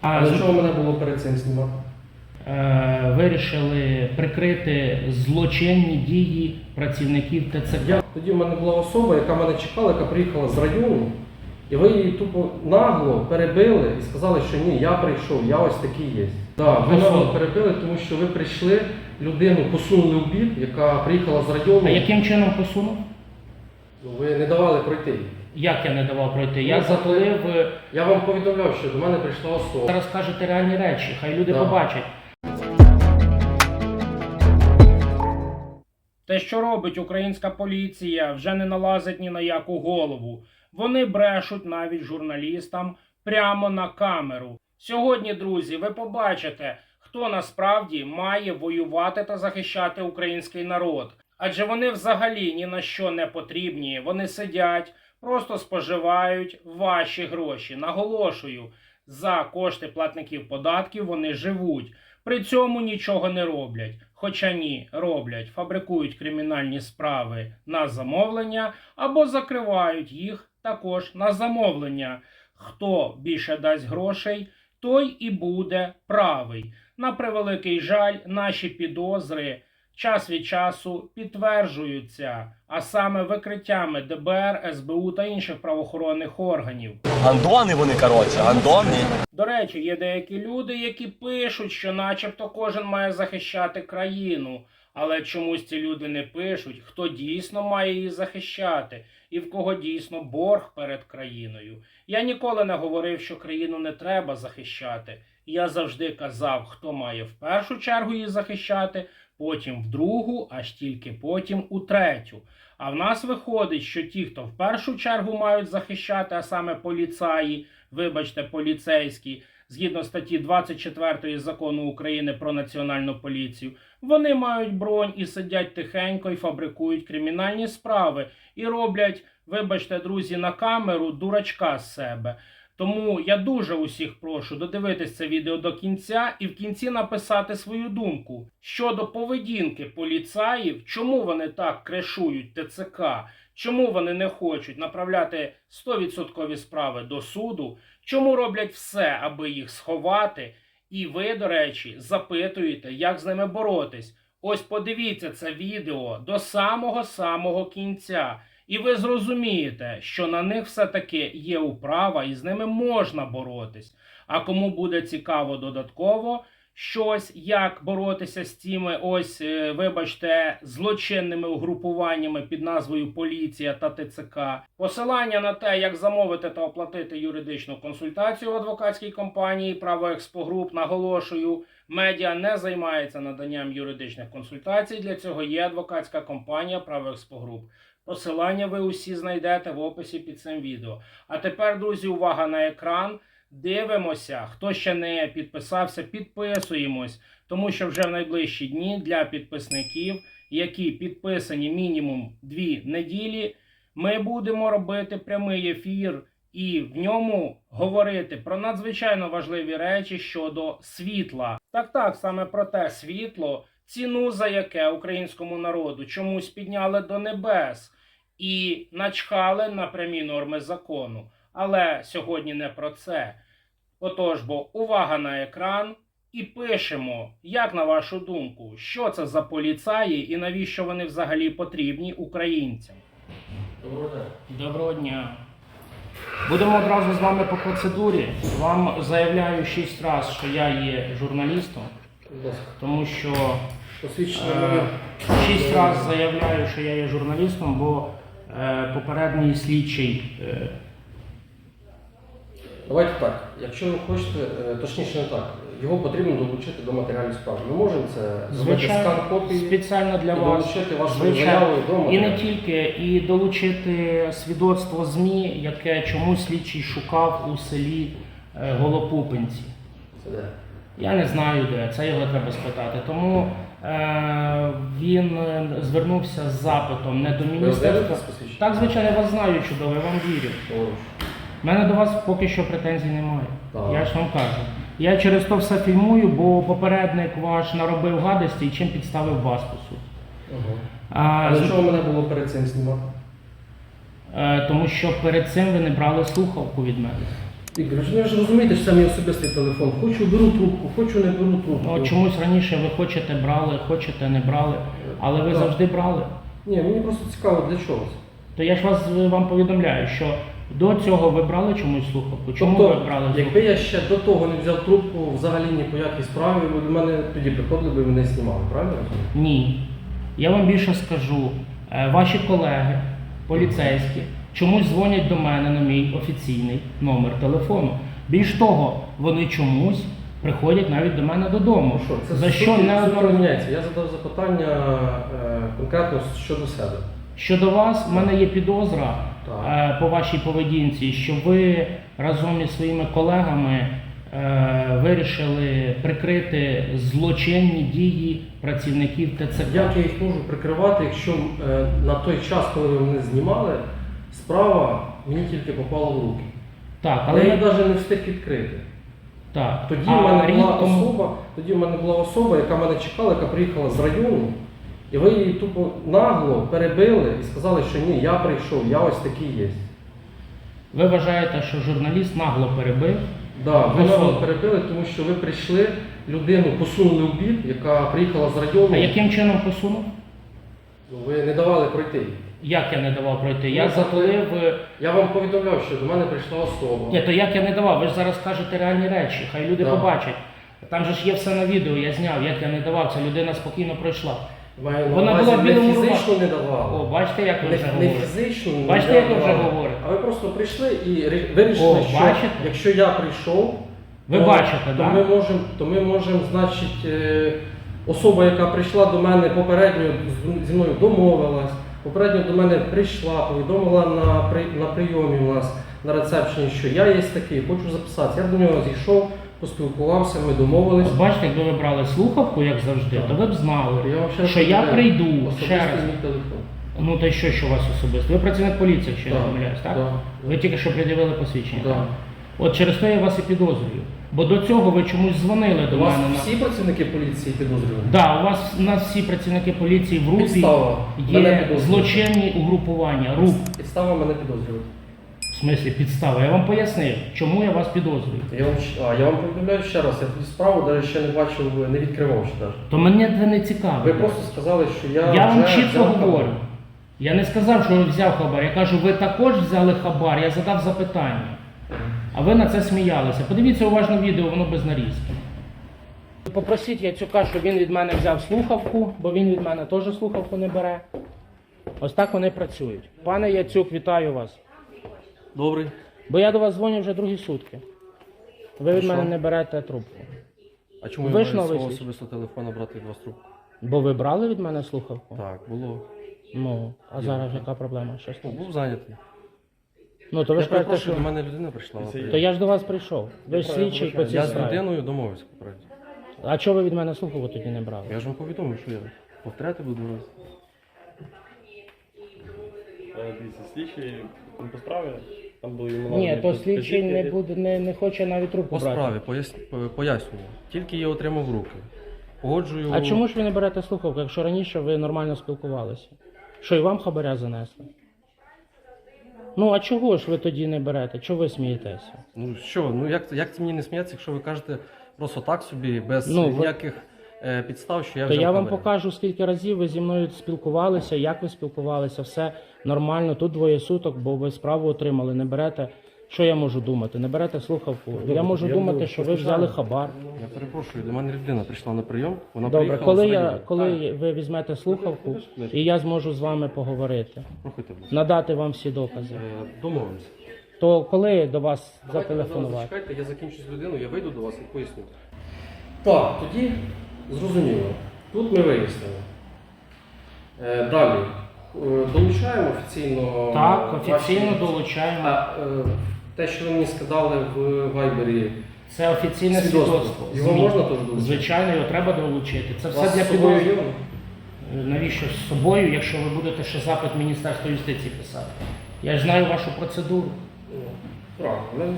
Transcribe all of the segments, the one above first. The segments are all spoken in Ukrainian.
А А з- чого мене було перед цим знімати? е, вирішили прикрити злочинні дії працівників ТЦК. Я, тоді в мене була особа, яка мене чекала, яка приїхала з району, і ви її тупо нагло перебили і сказали, що ні, я прийшов, я ось такий є. Да, ви Ну, нагло перебили, тому що ви прийшли, людину посунули в бік, яка приїхала з району. А яким чином посунув? Ну, ви не давали пройти. Як я не давав пройти? Я Ну, затулив. е, Я вам повідомляв, що до мене прийшла особа. Зараз кажете реальні речі, хай люди Да. побачать. Те, що робить українська поліція, вже не налазить ні на яку голову. Вони брешуть навіть журналістам прямо на камеру. Сьогодні, друзі, ви побачите, хто насправді має воювати та захищати український народ. Адже вони взагалі ні на що не потрібні. Вони сидять, просто споживають ваші гроші. Наголошую, за кошти платників податків вони живуть. При цьому нічого не роблять. Хоча ні, роблять, фабрикують кримінальні справи на замовлення або закривають їх також на замовлення. Хто більше дасть грошей, той і буде правий. На превеликий жаль, наші підозри час від часу підтверджуються, а саме викриттями ДБР, СБУ та інших правоохоронних органів. Гандони вони, коротше, гандони. До речі, є деякі люди, які пишуть, що начебто кожен має захищати країну. Але чомусь ці люди не пишуть, хто дійсно має її захищати і в кого дійсно борг перед країною. Я ніколи не говорив, що країну не треба захищати. Я завжди казав, хто має в першу чергу її захищати, потім в другу, аж тільки потім у третю. А в нас виходить, що ті, хто в першу чергу мають захищати, а саме поліцаї, вибачте, поліцейські, згідно статті 24 закону України про національну поліцію, вони мають бронь і сидять тихенько і фабрикують кримінальні справи і роблять, вибачте, друзі, на камеру дурачка з себе. Тому я дуже усіх прошу додивитись це відео до кінця і в кінці написати свою думку щодо поведінки поліцаїв, чому вони так крешують ТЦК, чому вони не хочуть направляти 100% справи до суду, чому роблять все, аби їх сховати. І ви, до речі, запитуєте, як з ними боротись. Ось подивіться це відео до самого самого кінця. І ви зрозумієте, що на них все-таки є управа і з ними можна боротись. А кому буде цікаво додатково щось, як боротися з цими ось, е, вибачте, злочинними угрупуваннями під назвою Поліція та ТЦК, посилання на те, як замовити та оплатити юридичну консультацію в адвокатській компанії Право Експогруп, наголошую. Медіа не займається наданням юридичних консультацій. Для цього є адвокатська компанія Право Експогруп. Посилання ви усі знайдете в описі під цим відео. А тепер, друзі, увага на екран. Дивимося. Хто ще не підписався, підписуємось, тому що вже в найближчі дні для підписників, які підписані мінімум дві неділі, ми будемо робити прямий ефір і в ньому говорити про надзвичайно важливі речі щодо світла. Так, так, саме про те світло, ціну за яке українському народу чомусь підняли до небес і начхали на прямі норми закону. Але сьогодні не про це. Отож, бо увага на екран і пишемо, як на вашу думку, що це за поліцаї і навіщо вони взагалі потрібні українцям. Доброго дня. Будемо одразу з вами по процедурі. Вам заявляю шість разів, що я є журналістом, тому що Е. Шість разів заявляю, що я є журналістом, бо попередній слідчий е, Давайте так. Якщо ви хочете, е, точніше не так, його потрібно долучити до матеріалів справи. Ми можемо це зробити скан копії спеціально для і вас. долучити вашу заяву до І не тільки, і долучити свідоцтво ЗМІ, яке чомусь слідчий шукав у селі е, Голопупинці. Це де? Я не знаю де, це його треба спитати. Тому е, він е, звернувся з запитом не до міністерства. з? Так, звичайно, я вас знаю чудово, я вам вірю. У мене до вас поки що претензій немає. Так. Я ж вам кажу. Я через то все фільмую, бо попередник ваш наробив гадості і чим підставив вас по суті. Ага. А, А для чого мене було перед цим знімати? е, тому що перед цим ви не брали слухавку від мене. Ігор, ви ж розумієте, що це мій особистий телефон. Хочу беру трубку, хочу не беру трубку. Ну, чомусь раніше ви хочете брали, хочете не брали, але ви Так. завжди брали. Ні, мені просто цікаво, для чого це. То я ж вас вам повідомляю, що до цього ви брали чомусь слухавку. Чому ви брали слухавку? якби я ще до того не взяв трубку взагалі ні по якій справі, ви до мене тоді приходили і мене знімали, правильно? я розумію? Ні. Я вам більше скажу. Е, Ваші колеги, поліцейські, чомусь дзвонять до мене на мій офіційний номер телефону. Більш того, вони чомусь приходять навіть до мене додому. Ну що, це За що суто- не суто Я задав запитання е, конкретно щодо себе. Щодо вас, в мене є підозра е, по вашій поведінці, що ви разом із своїми колегами е, вирішили прикрити злочинні дії працівників ТЦК. Як я їх можу прикривати, якщо е, на той час, коли мене знімали, справа мені тільки попала в руки. Так, Але я її навіть не встиг відкрити. так. Тоді а в мене рік була тому- особа, тоді в мене була особа, яка мене чекала, яка приїхала з району, і ви її тупо нагло перебили і сказали, що ні, я прийшов, я ось такий є. Ви вважаєте, що журналіст нагло перебив? Да, ви нагло перебили, тому що ви прийшли, людину посунули в бік, яка приїхала з району. А яким чином посунув? Ну, ви не давали пройти. Як я не давав пройти? Я Ну, затулив. е, Я вам повідомляв, що до мене прийшла особа. Ні, то як я не давав? Ви ж зараз кажете реальні речі, хай люди Да. побачать. Там же ж є все на відео, я зняв, як я не давав, ця людина спокійно пройшла. Маю на Вона увазі, була в не білому фізично не О, давали. бачите, як ви Не, вже не говорите. фізично не Бачите, як ви вже говорите? А ви просто прийшли і ри- вирішили, О, що бачите? якщо я прийшов, Ви то, бачите, то да? ми можемо, то ми можемо, значить, е, особа, яка прийшла до мене попередньо з- зі мною домовилась, попередньо до мене прийшла, повідомила на, на прийомі у нас на рецепшені, що я є такий, хочу записатися. Я до нього зійшов, поспілкувався, ми домовились. От Бачите, якби ви брали слухавку, як завжди, то ви б знали, Я вам ще що я прийду ще раз. мій телефон. Ну та що, що у вас особисто? Ви працівник поліції, якщо я не помиляюсь, так? да. Ви тільки що пред'явили посвідчення. Да. От через те я вас і підозрюю. Бо до цього ви чомусь дзвонили до У вас мене. на- всі працівники поліції підозрювані? Да, у вас у нас всі працівники поліції в групі Підстава. Мене є підозрюють. злочинні угрупування. РУП. Підстава мене підозрювати. В смислі підстава. Я вам пояснив, чому я вас підозрюю. Я вам, щ- а, я вам повідомляю ще раз, я тоді справу навіть ще не бачив, не відкривав ще навіть. То мене це не цікаво. Ви просто сказали, що я. Я вам вже чітко взяв хабар. говорю. Я не сказав, що ви взяв хабар. Я кажу, ви також взяли хабар, я задав запитання. А ви на це сміялися. Подивіться уважно відео, воно без нарізки. Попросіть Яцюка, щоб він від мене взяв слухавку, бо він від мене теж слухавку не бере. Ось так вони працюють. Пане Яцюк, вітаю вас. Добрий. Бо я до вас дзвоню вже другі сутки. Ви від мене не берете трубку. А чому Ви я маю свого слідчий. телефона брати від вас трубку? Бо ви брали від мене слухавку? Так, було. Ну, а зараз яка проблема? Що Ну, був зайнятий. Ну, то ви Я ж кажете, перепрошую, що... до мене людина прийшла. То я ж до вас прийшов. Ви ж слідчий по цій Я з справі. людиною домовився попередньо. А чого ви від мене слухавку тоді не брали? Я ж вам повідомив, що я повторяти буду раз. Е, Дивіться, слідчий він по справі, там були імена. Ні, то слідчий не буде, не, не хоче навіть трубку По брати. справі, пояс- пояснюю. Тільки я отримав в руки. Погоджую. А чому ж ви не берете слухавку, якщо раніше ви нормально спілкувалися? Що і вам хабаря занесли? Ну а чого ж ви тоді не берете? Чого ви смієтеся? Ну що, ну як, як це мені не сміятися, якщо ви кажете просто так собі, без Ну, ви- ніяких е, підстав, що я То я вам покажу, скільки разів ви зі мною спілкувалися, як ви спілкувалися, все нормально. Тут двоє суток, бо ви справу отримали, не берете. Що я можу думати? Не берете слухавку. Я можу я думати, що ви взяли хабар. Я перепрошую, до мене людина прийшла на прийом. Вона Добре, коли я району. коли ви візьмете слухавку, і я зможу з вами поговорити, Проходьте, надати вам всі докази, Е, Домовимося. то коли до вас Давайте, зателефонувати? Чекайте, я закінчу з людиною, я вийду до вас і поясню. Так, тоді зрозуміло. Тут ми вияснили. Е, далі. Е, долучаємо офіційно. Так, ваші- офіційно долучаємо. А е, те, що ви мені сказали в Вайбері, Це офіційне свідоцтво. Його ЗМІ. можна теж долучити? Звичайно, його треба долучити. Це все для собою підозри. Навіщо з собою, якщо ви будете ще запит Міністерства юстиції писати? Я ж знаю вашу процедуру. Правильно.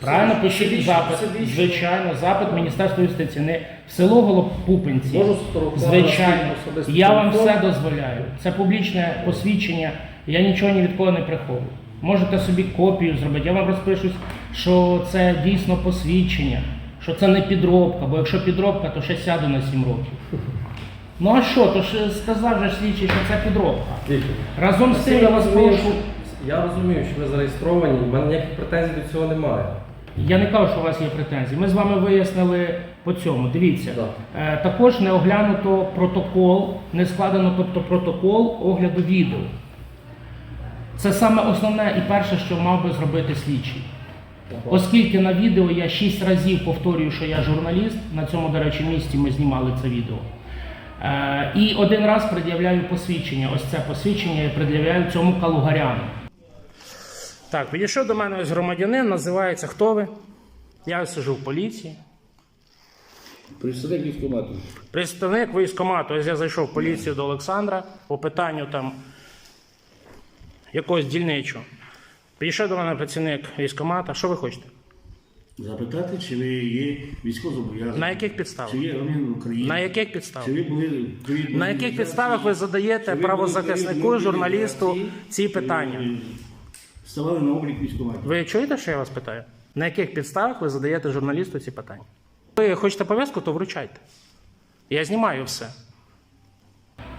Правильно, пишіть запит. Звичайно, запит Міністерства юстиції. Не в село Голопупинці. Можу Звичайно, свій особистий я вам телефон. все дозволяю. Це публічне посвідчення. Я нічого ні від кого не приховую. Можете собі копію зробити. Я вам розпишусь що це дійсно посвідчення, що це не підробка, бо якщо підробка, то ще сяду на 7 років. Ну а що, то ж сказав же слідчий, що це підробка. Разом з тим Я вас прошу. я розумію, що ви зареєстровані, в мене ніяких претензій до цього немає. Я не кажу, що у вас є претензії. Ми з вами вияснили по цьому. Дивіться, е, також не оглянуто протокол, не складено тобто протокол огляду відео. Це саме основне і перше, що мав би зробити слідчий. Оскільки на відео я шість разів повторюю, що я журналіст, на цьому, до речі, місці ми знімали це відео. Е, і один раз пред'являю посвідчення. Ось це посвідчення я пред'являю цьому калугаряну. Так, підійшов до мене ось громадянин, називається Хто ви? Я сижу в поліції. Представник військкомату. Представник військкомату, ось я зайшов в поліцію до Олександра по питанню там якогось дільничого. Підійшов до мене працівник військкомата. Що ви хочете? Запитати, чи ви є військовозобов'язані. На яких підставах? Чи є громадянин України? На яких підставах? Чи ви були На яких підставах ви задаєте Чи ви правозахиснику, були журналісту ці питання? Е, Ставали на облік військкомату. Ви чуєте, що я вас питаю? На яких підставах ви задаєте журналісту ці питання? Ви хочете пов'язку, то вручайте. Я знімаю все.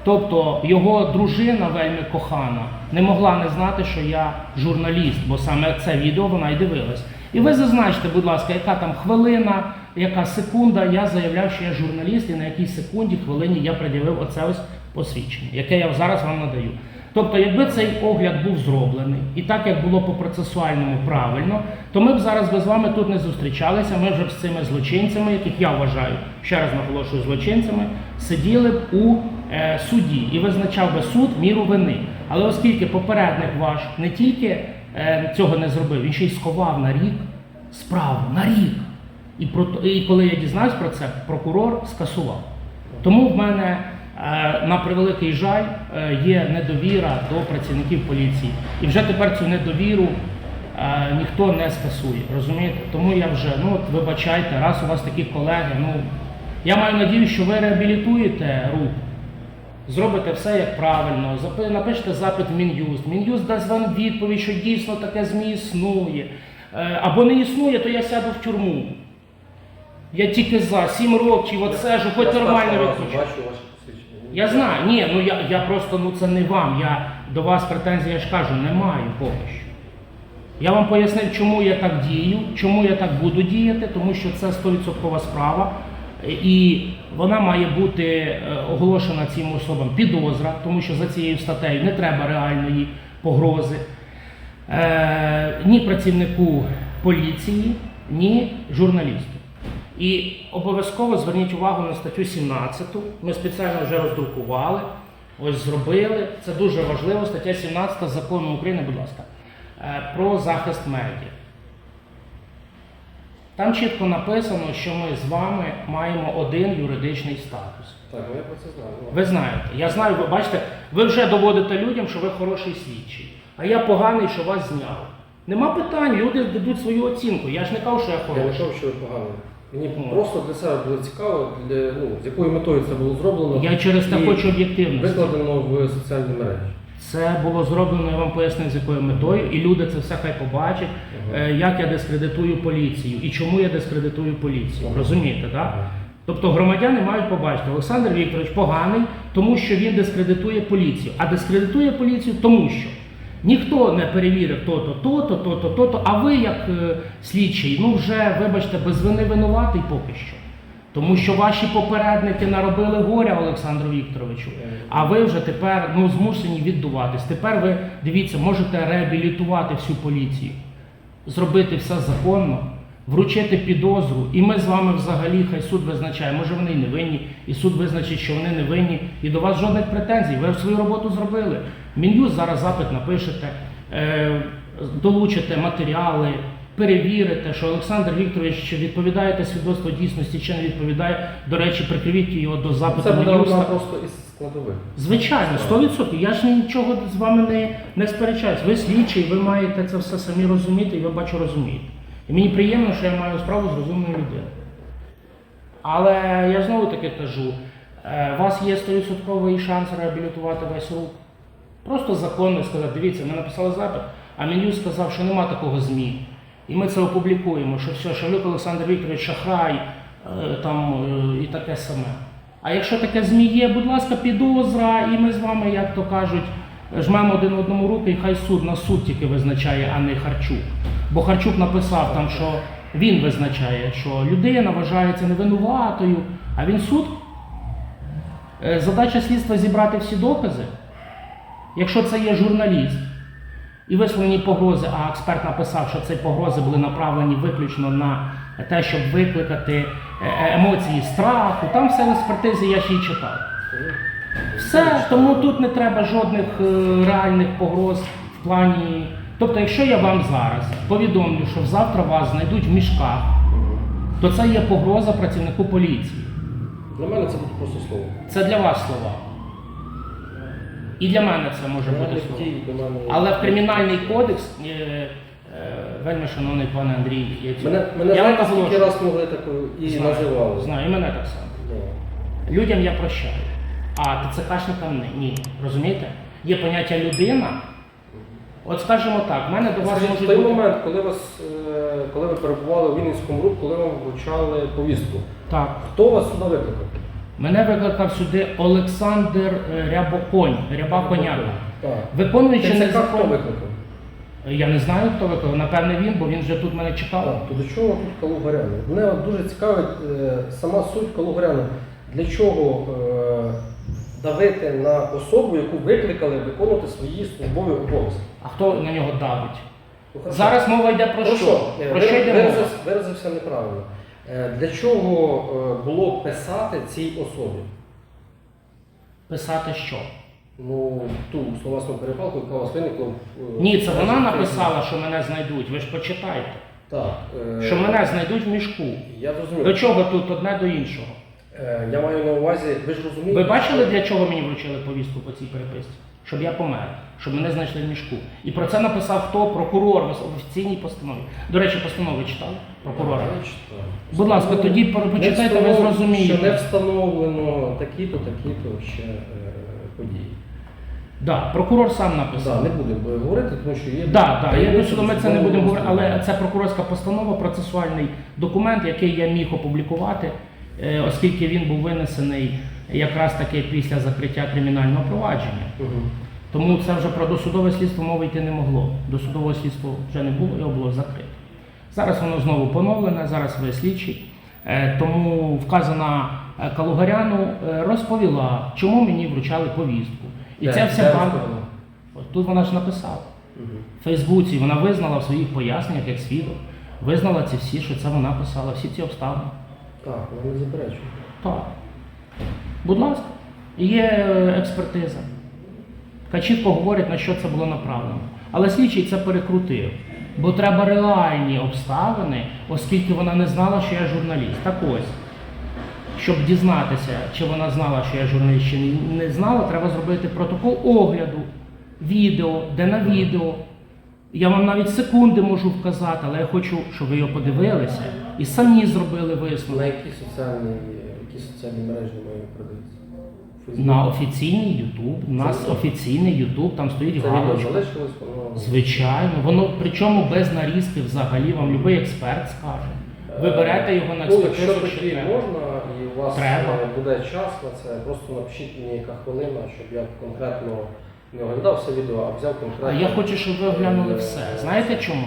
Тобто його дружина вельми кохана не могла не знати, що я журналіст, бо саме це відео вона й дивилась. І ви зазначте, будь ласка, яка там хвилина, яка секунда, я заявляв, що я журналіст, і на якій секунді, хвилині я пред'явив оце ось посвідчення, яке я зараз вам надаю. Тобто, якби цей огляд був зроблений і так як було по процесуальному правильно, то ми б зараз би з вами тут не зустрічалися. Ми вже з цими злочинцями, яких я вважаю, ще раз наголошую, злочинцями, сиділи б у е, суді і визначав би суд міру вини. Але оскільки попередник ваш не тільки е, цього не зробив, він ще й сховав на рік справу на рік. І, про, і коли я дізнався про це, прокурор скасував. Тому в мене, е, на превеликий жаль, є недовіра до працівників поліції. І вже тепер цю недовіру ніхто не скасує. Розумієте? Тому я вже, ну от вибачайте, раз у вас такі колеги, ну я маю надію, що ви реабілітуєте рух. Зробите все як правильно, напишете запит в Мін'юст. Мін'юст дасть вам відповідь, що дійсно таке ЗМІ існує. Е, Або не існує, то я сяду в тюрму. Я тільки за сім років отсежу, хоч Я нормально посвідчення. Я знаю, ні, ну я, я просто ну це не вам. Я до вас претензій, я ж кажу, не маю поки що. Я вам пояснив, чому я так дію, чому я так буду діяти, тому що це 100% справа. І вона має бути е, оголошена цим особам підозра, тому що за цією статтею не треба реальної погрози е, ні працівнику поліції, ні журналісту. І обов'язково зверніть увагу на статтю 17. Ми спеціально вже роздрукували, ось зробили. Це дуже важливо. Стаття 17 закону України, будь ласка, е, про захист медіа. Там чітко написано, що ми з вами маємо один юридичний статус. Так, я про це знаю. Ви знаєте, я знаю, ви бачите, ви вже доводите людям, що ви хороший слідчий, а я поганий, що вас зняли. Нема питань, люди дадуть свою оцінку. Я ж не кажу, що я Я не хороший. кажу, що ви погані. Мені Ну. просто для себе було цікаво, для, ну, з якою метою це було зроблено. Я через те і хочу об'єктивності. Викладено в соціальні мережі. Це було зроблено, я вам пояснив, з якою метою, і люди це все хай побачать, е, як я дискредитую поліцію і чому я дискредитую поліцію. Розумієте, так? Тобто громадяни мають побачити, Олександр Вікторович поганий, тому що він дискредитує поліцію. А дискредитує поліцію тому що ніхто не перевірив то-то, то-то, то-то, то-то, а ви, як е, слідчий, ну вже, вибачте, без вини винуватий поки що. Тому що ваші попередники наробили горя Олександру Вікторовичу, а ви вже тепер ну, змушені віддуватись. Тепер ви дивіться, можете реабілітувати всю поліцію, зробити все законно, вручити підозру, і ми з вами взагалі хай суд визначає, може вони і не винні, і суд визначить, що вони не винні, і до вас жодних претензій. Ви свою роботу зробили. Мін'юз зараз запит напишете, е, долучите матеріали. Перевірите, що Олександр Вікторович чи відповідає те свідоцтво дійсності, чи не відповідає. До речі, прикривіть його до запиту Це буде одна просто із складових. Звичайно, 100%. Я ж нічого з вами не, не сперечаюсь. Ви слідчий, ви маєте це все самі розуміти, і ви бачу розумієте. І мені приємно, що я маю справу з розумною людиною. Але я знову таки кажу, е, у вас є 100% шанс реабілітувати весь рух. Просто законно сказати, дивіться, ми написали запит, а Мін'юз сказав, що нема такого ЗМІ. І ми це опублікуємо, що все, Шавлюк Олександр Вікторович шахрай е, там, е, і таке саме. А якщо таке ЗМІ є, будь ласка, підозра, і ми з вами, як то кажуть, жмемо один одному руки, і хай суд на суд тільки визначає, а не Харчук. Бо Харчук написав там, що він визначає, що людина вважається невинуватою, а він суд. Е, Задача слідства зібрати всі докази. Якщо це є журналіст і висловлені погрози, а експерт написав, що ці погрози були направлені виключно на те, щоб викликати е, е, емоції страху, там все в експертизі я ще й читав. Все, тому тут не треба жодних е, реальних погроз в плані. Тобто, якщо я вам зараз повідомлю, що завтра вас знайдуть в мішках, то це є погроза працівнику поліції. Для мене це буде просто слово. Це для вас слова. І для мене це може бути слово. Але в кримінальний кодекс, е, е, вельми шановний пане Андрій, я цю- Мене, мене я знаєте, скільки раз могли такою і Знаю, називали. Знаю, і мене так само. Да. Людям я прощаю. А ТЦКшникам ні. ні. Розумієте? Є поняття людина. От скажімо так, в мене до вас Скажіть, в той бути. момент, коли вас, е, коли ви перебували у Вінницькому руху, коли вам вручали повістку, Так. хто вас сюди викликав? Мене викликав сюди Олександр е, Рябоконь, Ряба Коняка. Так. Виконуючи ТЦК хто викликав? Я не знаю, хто викликав. Напевне він, бо він вже тут мене чекав. Так, то до чого тут Калугаряни? Мене от дуже цікавить е, сама суть Калугаряни. Для чого е, давити на особу, яку викликали виконувати свої службові обов'язки? А хто на нього давить? Ну, хорошо. Зараз мова йде про що? Про що йде мова? виразився, виразився неправильно. Е, Для чого е, було писати цій особі? Писати що? Ну, ту словесну перепалку, яка у вас виникла. в, е, Ні, це вона написала, що мене знайдуть. Ви ж почитайте. Так. е, Що мене знайдуть в мішку. Я зрозумів. До чого тут одне до іншого? Е, Я маю на увазі, ви ж розумієте. Ви бачили, для чого мені вручили повістку по цій переписці? Щоб я помер, щоб мене знайшли в мішку. І про це написав хто? Прокурор в офіційній постанові. До речі, постанови читали? Прокурора. Будь ласка, тоді почитайте, ви зрозумієте. Що не встановлено такі-то, такі-то ще е, події. Да, прокурор сам Да, написав. не будемо говорити, тому що є. Да, да, я думаю, що ми це не будемо говорити, але це прокурорська постанова, процесуальний документ, який я міг опублікувати, е, оскільки він був винесений якраз таки після закриття кримінального провадження. Мгм. Тому це вже про досудове слідство мови йти не могло. Досудового слідства вже не було, його було закрито. Зараз воно знову поновлене, зараз ви слідчий. Е, Тому вказана е, Калугаряну е, розповіла, чому мені вручали повістку. І Де? банда. розповіла? От Тут вона ж написала. Мгм. В Фейсбуці вона визнала в своїх поясненнях як свідок, визнала ці всі, що це вона писала, всі ці обставини. Так, вона не заперечує. Так. Будь ласка, є е, експертиза, яка чітко говорить, на що це було направлено. Але слідчий це перекрутив. Бо треба реальні обставини, оскільки вона не знала, що я журналіст. Так ось. Щоб дізнатися, чи вона знала, що я журналіст, чи не знала, треба зробити протокол огляду, відео, де на відео. Я вам навіть секунди можу вказати, але я хочу, щоб ви його подивилися і самі зробили висновок. На які соціальні, які соціальні мережі маю продивитися? На офіційний Ютуб. У нас офіційний Ютуб, там стоїть Це відео галочка. залишилось, воно... Звичайно, воно причому без нарізки взагалі вам будь-який експерт скаже. Ви берете його на Ну, якщо що тоді треба. можна і у вас Треба. е, буде час на це, просто напишіть мені яка хвилина, щоб я конкретно не оглядав все відео, а взяв конкретно. А я хочу, щоб ви оглянули все. Знаєте чому?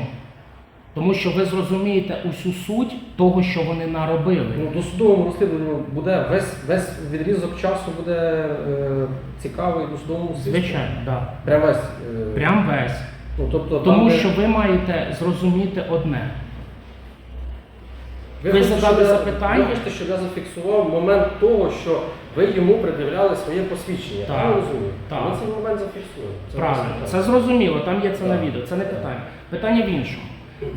Тому що ви зрозумієте усю суть того, що вони наробили. Ну, до судовому розслідуванню буде весь, весь відрізок часу буде е, цікавий до судовому. Звичайно, так. Прям весь. е, Прям весь. Ну, тобто, там, Тому де- що ви маєте зрозуміти одне. ви хочете, задали щоб я- запитання? Ви хочете, щоб я зафіксував момент того, що ви йому пред'являли своє посвідчення. Так, Я розумію. так. Ми цей момент зафіксуємо. Це Правильно, це зрозуміло, там є це на Так. відео, це не питання. Питання в іншому.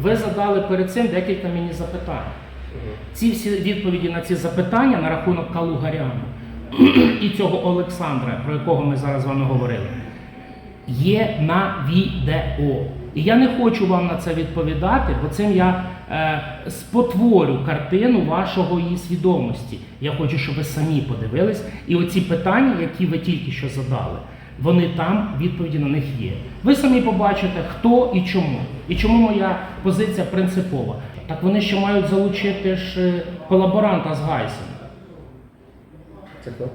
Ви задали перед цим декілька мені запитань. Ці всі відповіді на ці запитання на рахунок Калугаряну і цього Олександра, про якого ми зараз з вами говорили, є на відео. І я не хочу вам на це відповідати, бо цим я е, спотворю картину вашого її свідомості. Я хочу, щоб ви самі подивились. І оці питання, які ви тільки що задали, Вони там, відповіді на них є. Ви самі побачите, хто і чому. І чому моя позиція принципова. Так вони ще мають залучити ж е, колаборанта з Гайсена. Це хто?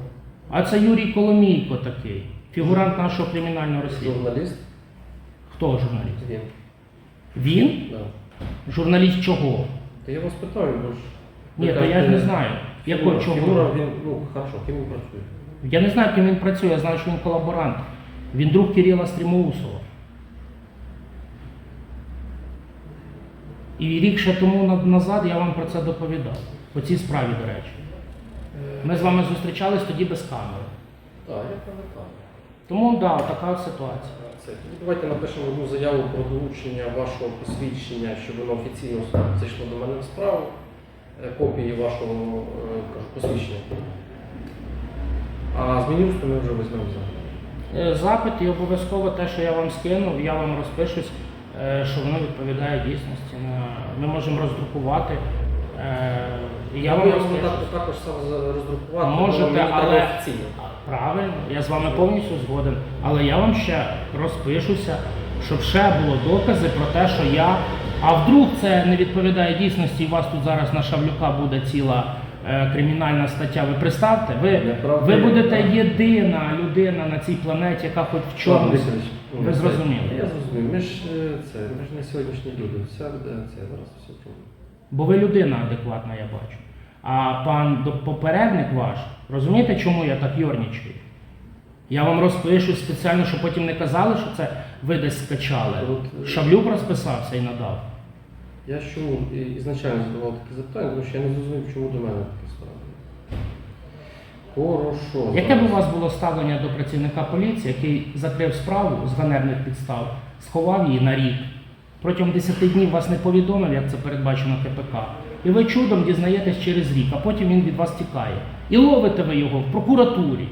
А це Юрій Коломійко такий, фігурант нашого кримінального розслідування. Журналіст? Хто журналіст? Він. Він? Да. Журналіст чого? Та я вас питаю, бо ж. Ні, то я ж не знаю. Якого чого? фігура, він, ну, хорошо, ким він працює? Я не знаю, ким він працює, я знаю, що він колаборант. Він друг Кирила Стрімоусова. І рік ще тому назад я вам про це доповідав. По цій справі, до речі. Ми з вами зустрічались тоді без камери. Так, я пам'ятаю. Тому так, да, така ситуація. Це. Давайте напишемо одну заяву про долучення вашого посвідчення, щоб воно офіційно зайшло до мене в справу. Е, Копії вашого е, посвідчення. А з мінюсту ми вже візьмемо за. Е, Запит і обов'язково те, що я вам скинув, я вам розпишусь, е, що воно відповідає дійсності. Ми можемо роздрукувати. е, і я вам можу розпишусь. так, також сам роздрукувати, Можете, але офіційно. Правильно, я з вами повністю згоден. Але я вам ще розпишуся, щоб ще було докази про те, що я. А вдруг це не відповідає дійсності, і у вас тут зараз на Шавлюка буде ціла кримінальна стаття. Ви представте, ви, ви будете єдина людина на цій планеті, яка хоч в чомусь. Ви зрозуміли. Я зрозумів. Ми ж е, це, ми ж не сьогоднішні люди. Все буде це зараз все чуємо. Бо ви людина адекватна, я бачу. А пан попередник ваш, розумієте, чому я так йорнічую? Я вам розпишу спеціально, щоб потім не казали, що це ви десь скачали. Е, Шавлюк розписався і надав. Я ж чому ізначально задавав такі запитання, тому що я не зрозумів, чому до мене таке ставлення. Хорошо. Яке б у вас було ставлення до працівника поліції, який закрив справу з ганебних підстав, сховав її на рік, протягом 10 днів вас не повідомив, як це передбачено КПК, і ви чудом дізнаєтесь через рік, а потім він від вас тікає. І ловите ви його в прокуратурі.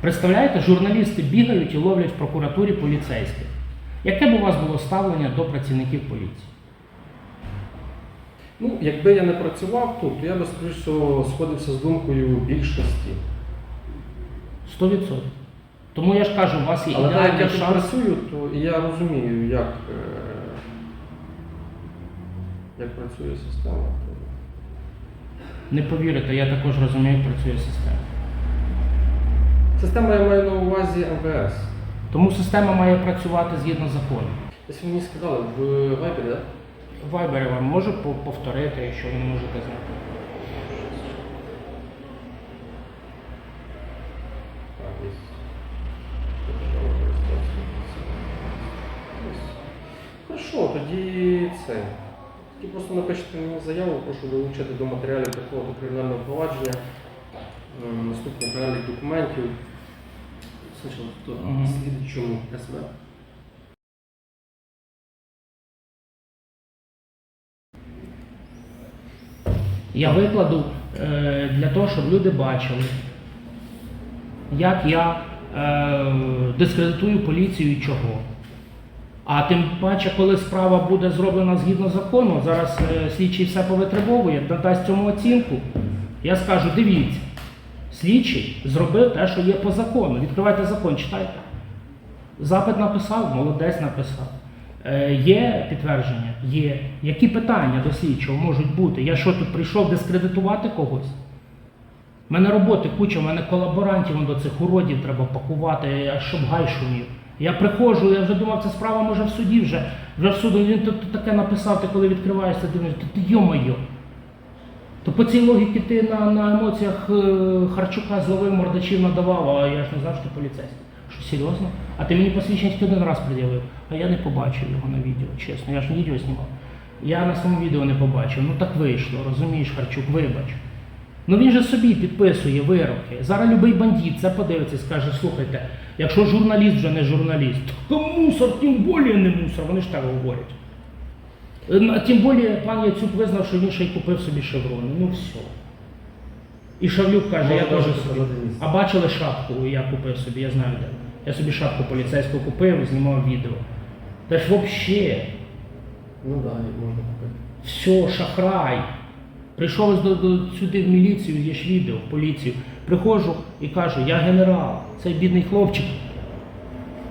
Представляєте, журналісти бігають і ловлять в прокуратурі поліцейських. Яке б у вас було ставлення до працівників поліції? Ну, якби я не працював тут, то я би, скоріш сходився з думкою більшості. 100%. Тому я ж кажу, у вас є Але так як я тут шанс. працюю, то я розумію, як, е, як працює система. Не повірите, я також розумію, як працює система. Система я маю на увазі МВС. Тому система має працювати згідно закону. Десь ви мені сказали в Viber, так? В Viber вам можу повторити, якщо ви не можете знати. Хорошо, тоді це. Тоді просто напишіть мені заяву, прошу долучити до матеріалів такого кримінального провадження. М, Наступний документів. Спочатку Мгм. слідчому СВ. Я викладу е, для того, щоб люди бачили, як я е, дискредитую поліцію і чого. А тим паче, коли справа буде зроблена згідно закону, зараз е, слідчий все повитребовує, надасть цьому оцінку. Я скажу, дивіться, слідчий зробив те, що є по закону. Відкривайте закон, читайте. Запит написав, молодець написав. Е, є підтвердження? Є. Які питання до слідчого можуть бути? Я що тут прийшов дискредитувати когось? У мене роботи куча, у мене колаборантів до цих уродів треба пакувати, щоб гай шумів. Я приходжу, я вже думав, ця справа може в суді вже. Вже в суді він тут таке написав, ти коли відкриваєшся, думаєш, ти йо-моє. То по цій логіці ти на, на емоціях е, Харчука зловив мордачів надавав, а я ж не знав, що ти поліцейський. Що серйозно? А ти мені посвідчення тільки один раз пред'явив, а я не побачив його на відео, чесно. Я ж не відео знімав. Я на своєму відео не побачив. Ну так вийшло, розумієш, Харчук, вибач. Ну він же собі підписує вироки. Зараз любий бандит це подивиться і скаже, слухайте, якщо журналіст вже не журналіст, то мусор, тим більше не мусор, вони ж так говорять. Е, Тим більше пан Яцюк визнав, що він ще й купив собі шеврони. Ну все. І Шавлюк каже, я теж собі. А бачили шапку, я купив собі, я знаю де. Я собі шапку поліцейську купив, знімав відео. Та ж взагалі, Ну так, можна купити. все, шахрай. Прийшов до, до, сюди в міліцію, є ж відео, в поліцію. Приходжу і кажу, я генерал, цей бідний хлопчик.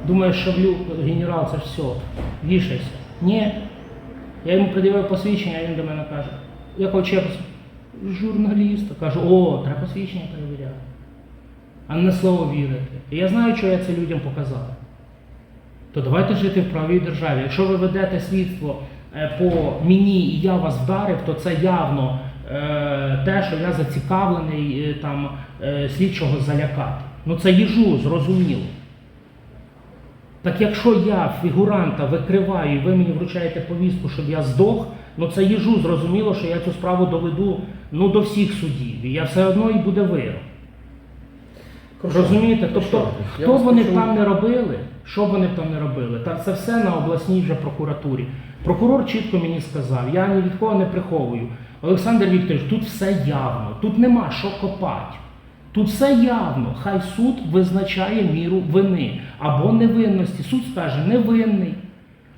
Думає, що влю, генерал, це ж все, вішайся. Ні. Я йому придивив посвідчення, а він до мене каже, якого чепуся? Журналіста. Кажу, о, треба посвідчення перевіряти. А не слово вірити. І я знаю, що я це людям показав. То давайте жити в правій державі. Якщо ви ведете слідство е, по мені і я вас вдарив, то це явно е, те, що я зацікавлений е, там слідчого залякати. Ну це їжу, зрозуміло. Так якщо я фігуранта викриваю і ви мені вручаєте повістку, щоб я здох, ну це їжу, зрозуміло, що я цю справу доведу ну, до всіх судів. І я все одно і буде вирок. Розумієте? Тобто, хто вас вони почув. там не робили, що б вони там не робили, та це все на обласній вже прокуратурі. Прокурор чітко мені сказав, я ні від кого не приховую. Олександр Вікторович, тут все явно, тут нема що копати. Тут все явно. Хай суд визначає міру вини або невинності. Суд скаже невинний,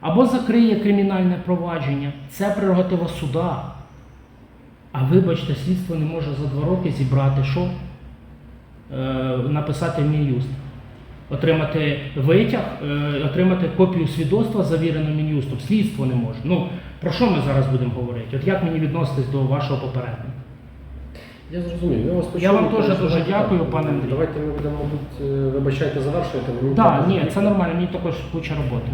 або закриє кримінальне провадження. Це прерогатива суда. А вибачте, слідство не може за два роки зібрати що? Е, написати Мін'юст. Отримати витяг, е, отримати копію свідоцтва, завірену Мін'юстом. Слідство не може. Ну, про що ми зараз будемо говорити? От як мені відноситись до вашого попередника? Я зрозумів. Я вас почув. Я вам теж дуже дякую, так. пане Андрій. Давайте ми будемо, мабуть, е, вибачайте, завершувати. Так, да, ні, це нормально, мені також куча роботи.